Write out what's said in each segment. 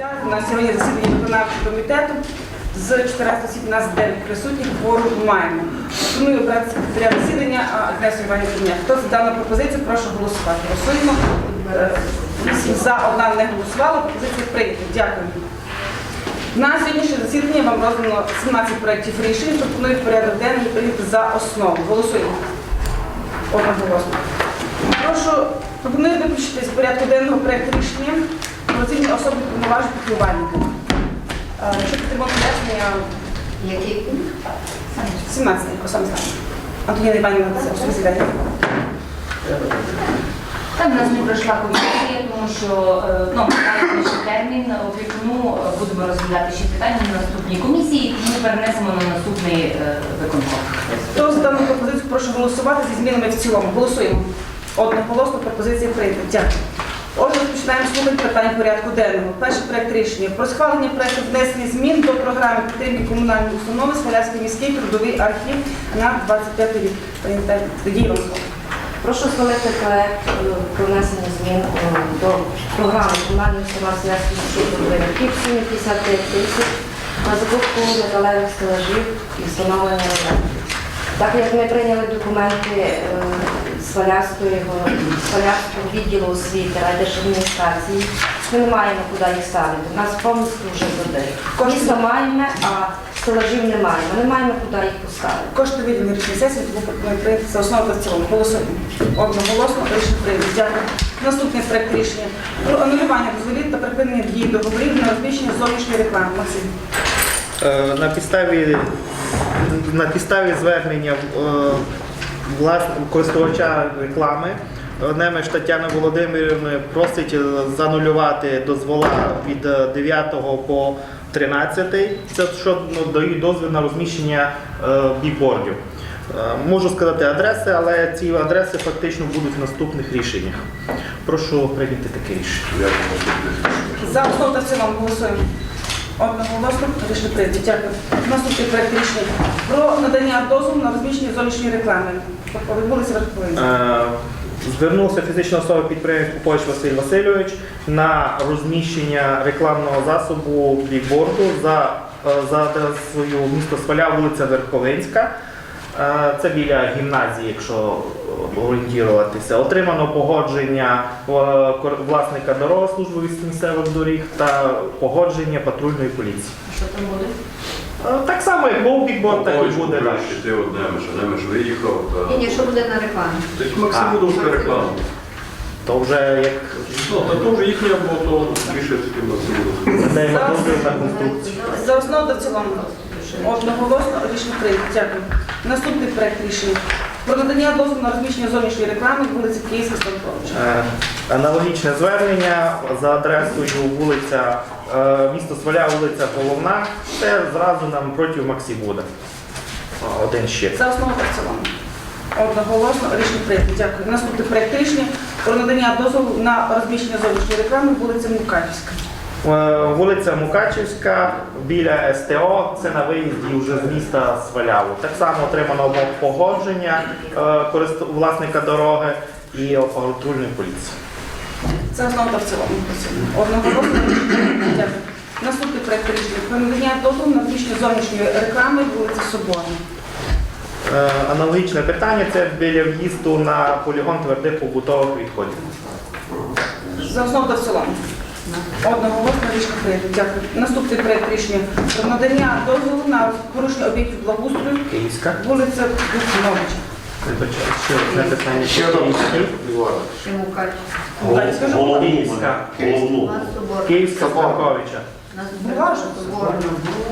Так, У нас сьогодні засідання виконавчого комітету. З 14 осіб нас 9 присутніх, форум маємо. Пропоную обрати секретаря засідання а, Агнесу Іванівну Дня. Хто за дану пропозицію, прошу голосувати. Голосуємо. Вісім за, одна не голосувала. Пропозиція прийнята. Дякую. На сьогоднішнє засідання вам роздано 17 проєктів рішень. Пропоную порядок денний прийняти за основу. Голосуємо. Одноголосно. Прошу, пропоную виключити з порядку денного проєкту рішення про особи повноважень піклувальника. Е, Якщо потрібно пояснення, Який пункт? 17 саме знаю. Антоніна Іванівна, це особи засідання. Там в нас не пройшла комісія, тому що е, ну, ще термін опікуну, е, будемо розглядати ще питання на наступній комісії, тому перенесемо на наступний е, виконком. Хто за дану пропозицію, прошу голосувати зі змінами в цілому. Голосуємо. Одноголосно пропозиція прийнята. Дякую. Отже, розпочинаємо слухати питань порядку денного. Перший проект рішення про схвалення проекту внесення змін до програми підтримки комунальної установи Смолянський міський трудовий архів на 25 рік. Тоді вам. Прошу схвалити проект е, про внесення змін е, до програми комунальної самозв'язки трудових архів в сумі 55 тисяч на закупку металевих стелажів і встановлення. Так як ми прийняли документи Валявського відділу освіти райдержадміністрації, ми не маємо куди їх ставити. У нас повністю вже води. Місто маємо, а стелажів немає. Ми не маємо куди їх поставити. Кошти виділені рішення сесії, тому прийняти за основу та в цілому. Голосуємо. Одноголосно рішення прийнято. Дякую. Наступний проект рішення про анулювання дозволів та припинення дії договорів на розміщення зовнішньої реклами. Максим. Е, На підставі, на підставі звернення е, влас- користувача реклами Немеш Тетяни Володимирівни просить е, занулювати дозвола від е, 9 по 13. Це що ну, дають дозвіл на розміщення е, бікбордів. Е, Можу сказати адреси, але ці адреси фактично будуть в наступних рішеннях. Прошу прийняти таке рішення. За основу та в цілому голосуємо. Одноголосно рішення прийнято. Дякую. Наступний проект рішення про надання дозволу на розміщення зовнішньої реклами. Вулиця Верховина. Е, Звернувся фізична особа підприємець Попович Василь Васильович на розміщення рекламного засобу бікборду за, е, адресою місто Сваля, вулиця Верховинська. Е, Це біля гімназії, якщо орієнтуватися. Отримано погодження е, власника дороги служби місцевих доріг та погодження патрульної поліції. Що там буде? Е, Так само, як був бікборд, так і буде далі. Ти одне, що виїхав. Ні, ні, що буде на рекламі? Так Максимудовська реклама. То вже як Ну, та то вже їхня, бо то більше таки даємо на конструкцію. За основу в цілому. Одноголосно рішення прийнято. Дякую. Наступний проект рішення про надання дозволу на розміщення зовнішньої реклами вулиці Київська Станковича. Е, Аналогічне звернення за адресою вулиця е, місто Сваля, вулиця Головна. Це зразу нам проти Максі буде. Один ще. За основу цілому. Одноголосно рішення прийнято. Дякую. Наступний проект рішення про надання дозволу на розміщення зовнішньої реклами вулиця Мукачівська. Е, Вулиця Мукачівська біля СТО. Це на виїзді вже з міста Сваляву. Так само отримано погодження е, власника дороги і патрульної поліції. За основу та в цілому. Прийнято. Дякую. Наступний проект рішення про надання дозволу на розміщення зовнішньої реклами вулиці Соборна. Е, Аналогічне питання це біля в'їзду на полігон твердих побутових відходів. За основу та в цілому. Одноголосно рішення прийнято. Дякую. Наступний проект рішення про надання дозволу на порушення об'єктів благоустрою Київська. вулиця Духновича. Вибачаю, ще одне питання. Ще Київський. Ще Мукач. Далі скажу. Київська. Головну. Київська Станковича. Була вже собор.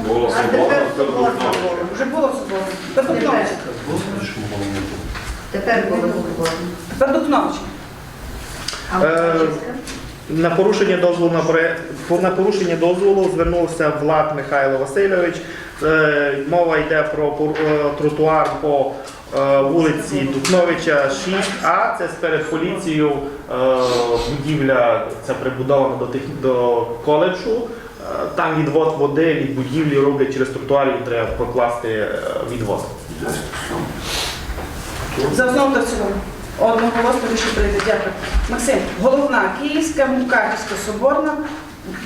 Голос А тепер собор. Вже було соборно. Тепер Духновича. Тепер було собор. Тепер Духновича. А Мукачівська? На порушення дозволу на порушення дозволу звернувся Влад Михайло Васильович. Е, Мова йде про е, тротуар по е, вулиці Духновича 6А. Це перед поліцією будівля, це прибудована до тех- до коледжу. Там відвод води від будівлі роблять через тротуар і треба прокласти відвод. За основу та цілому. Одноголосно рішення прийде. Дякую. Максим, головна Київська, Мукачівська, Соборна,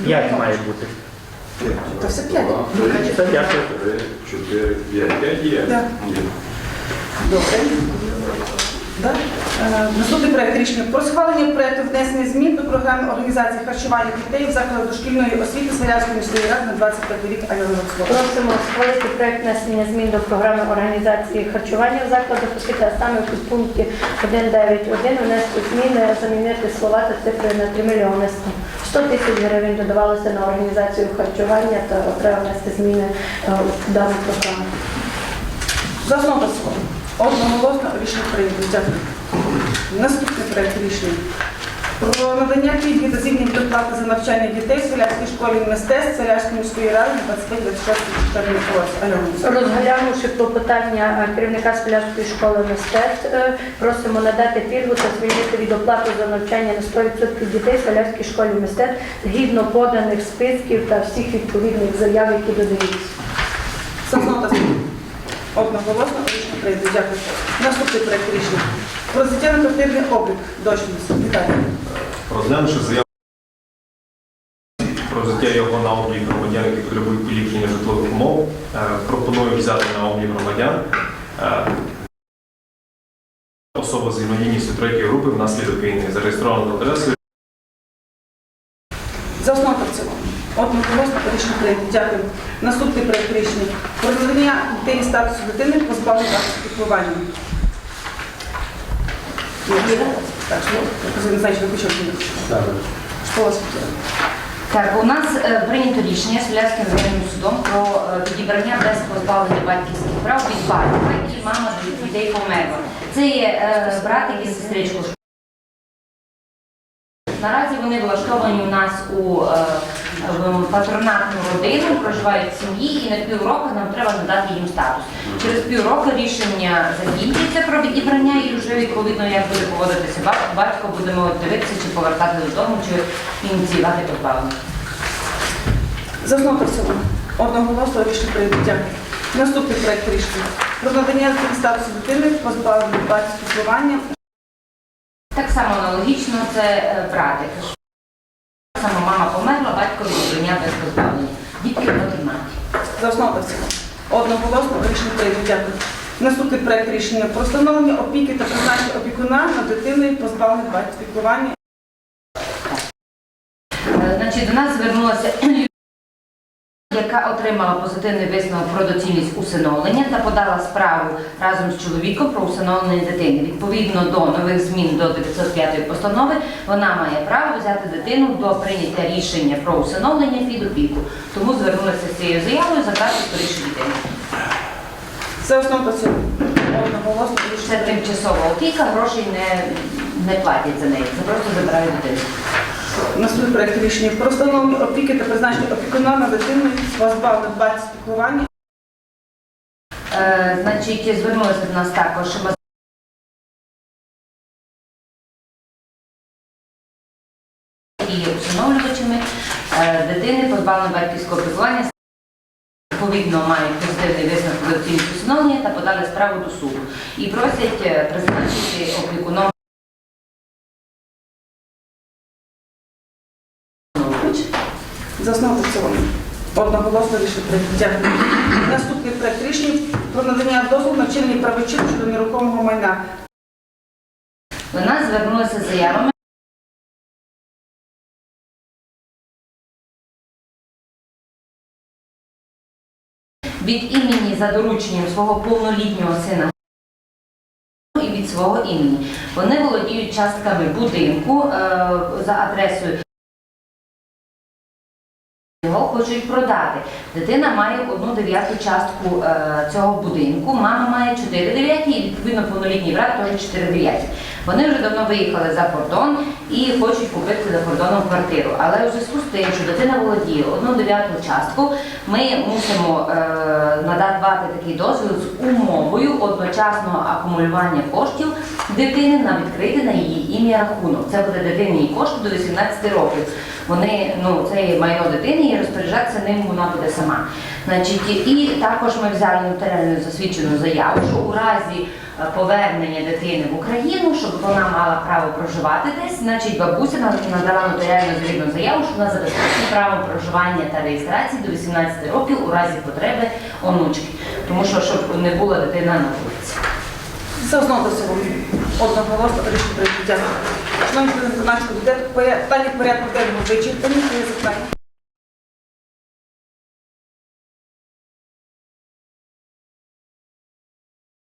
П'ять має бути. Та все п'ять. Це. Три, чотири, п'ять. П'ять. Є. Добре. Да? Е, Наступний проект рішення про схвалення проекту внесення змін до програми організації харчування дітей в закладах дошкільної освіти Свалявської міської ради на 25 рік Альона Роцького. Просимо схвалити проект внесення змін до програми організації харчування в закладах освіти, а саме у пункті 1.9.1 внести зміни, замінити слова та цифри на 3 мільйони. 100 тисяч гривень додавалося на організацію харчування та треба внести зміни е, у дану програму. За основу в. Одноголосно рішення прийнято. Дякую. Наступний проект рішення. Про надання пільги та звільнення від оплати за навчання дітей в Свалявській школі мистецтв Свалявської міської ради на 25-26 навчальний році. Розглянувши клопотання е, керівника Смілянської школи мистецтв, е, просимо надати пільгу та звільнити від оплати за навчання на 100% дітей в Смілянській школі мистецтв згідно поданих списків та всіх відповідних заяв, які додаються. Одноголосно рішення прийнято. Дякую. Наступний проект рішення. Про взяття на квартирний облік дочність. Вітаю. Про взяття його на облік громадян, які потребують поліпшення житлових умов, е, пропоную взяти на облік громадян е, особа з інвалідністю третьої групи внаслідок війни, зареєстрована за адресою За основу та в цілому. Одноголосно рішення прийнято. Дякую. Наступний проект рішення. Про надання дитині статусу дитини позбавлення піклування. Так, що не знаю, ви почали. Школа освіти. Так, у нас е, прийнято рішення Солярським районним судом про е, підібрання без позбавлення батьківських прав від батька і мама дітей померла. Це є е, братик і сестричка. Наразі вони влаштовані у нас у е, патронатну родину, проживають в сім'ї, і на півроку нам треба надати їм статус. Через півроку рішення закінчиться про відібрання, і вже відповідно як буде поводитися батько, будемо дивитися, чи повертати додому, чи ініціювати позбавлення. За основу та. Одноголосно рішення прийнято. Дякую. Наступний проект рішення. Про надання статусу дитини позбавлення батьківського піклування. Так само аналогічно це е, братик. Так само мама померла, батько відібрання без позбавлення. Дітки в. За цілому. Одноголосно прийнято. Дякую. Наступний проект рішення про встановлення опіки та призначення опікуна над дитиною позбавлення батьківського піклування. Е, Значить, до нас звернулася яка отримала позитивний висновок про доцільність усиновлення та подала справу разом з чоловіком про усиновлення дитини. Відповідно до нових змін до 905 постанови, вона має право взяти дитину до прийняття рішення про усиновлення під опіку. Тому звернулася з цією заявою скоріше. За в цілому. Одноголосно Це рішення прийнято. тимчасова опіка, грошей не, не платять за неї. Це просто забирають дитину. Наступний проект рішення про встановлення опіки та призначення опікуна над дитиною позбавлення батьківського піклування. Е, значить, звернулася до нас також і усиновлювачами е, дитини позбавлення батьківського піклування. Відповідно, мають позитивний висновок до оцінки усиновлення та подали справу до суду. І просять е, призначити опікуном За основу та в цілому. Одноголосно рішення прийнято. Дякую. Наступний проект рішення про надання дозволу на вчинення правочин щодо нерухомого майна. До нас звернулися з заявами. Від імені за дорученням свого повнолітнього сина і від свого імені. Вони володіють частками будинку е, за адресою. Його хочуть продати. Дитина має одну дев'яту частку е, цього будинку, мама має 4 дев'яті і відповідно повнолітній брат теж 4 дев'яті. Вони вже давно виїхали за кордон і хочуть купити за кордоном квартиру. Але у зв'язку з тим, що дитина володіє одну дев'яту частку, ми мусимо е, надати такий дозвіл з умовою одночасного акумулювання коштів дитини на відкритий на її ім'я рахунок. Це буде дитині кошти до 18 років. Вони ну це є майно дитини і розпоряджатися ним вона буде сама. Значить, і також ми взяли нотаріально засвідчену заяву, що у разі е, повернення дитини в Україну, щоб вона мала право проживати десь, значить бабуся надала нотаріально завірну заяву, що вона забезпечить право проживання та реєстрації до 18 років у разі потреби онучки. Тому що щоб не була дитина на вулиці. За основу до одноголосно рішення прийняття. Шановні виконавчого питання порядку денного вичерпані.